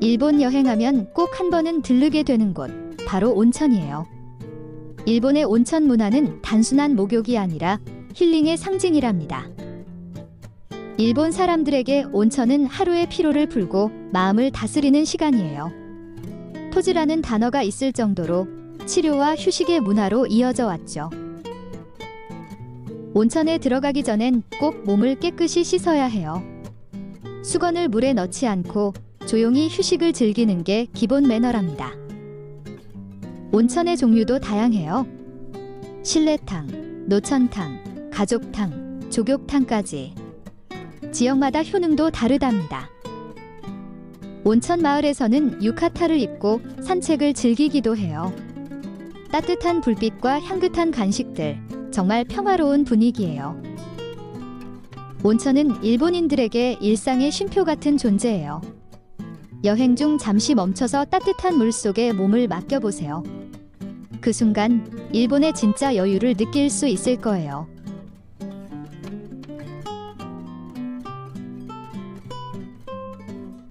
일본 여행하면 꼭 한 번은 들르게 되는 곳, 바로 온천이에요. 일본의 온천 문화는 단순한 목욕이 아니라 힐링의 상징이랍니다. 일본 사람들에게 온천은 하루의 피로를 풀고 마음을 다스리는 시간이에요. 토지라는 단어가 있을 정도로 치료와 휴식의 문화로 이어져 왔죠. 온천에 들어가기 전엔 꼭 몸을 깨끗이 씻어야 해요. 수건을 물에 넣지 않고 조용히 휴식을 즐기는 게 기본 매너랍니다. 온천의 종류도 다양해요. 실내탕, 노천탕, 가족탕, 조격탕까지. 지역마다 효능도 다르답니다. 온천 마을에서는 유카타를 입고 산책을 즐기기도 해요. 따뜻한 불빛과 향긋한 간식들, 정말 평화로운 분위기예요. 온천은 일본인들에게 일상의 쉼표 같은 존재예요. 여행 중 잠시 멈춰서 따뜻한 물 속에 몸을 맡겨보세요. 그 순간 일본의 진짜 여유를 느낄 수 있을 거예요.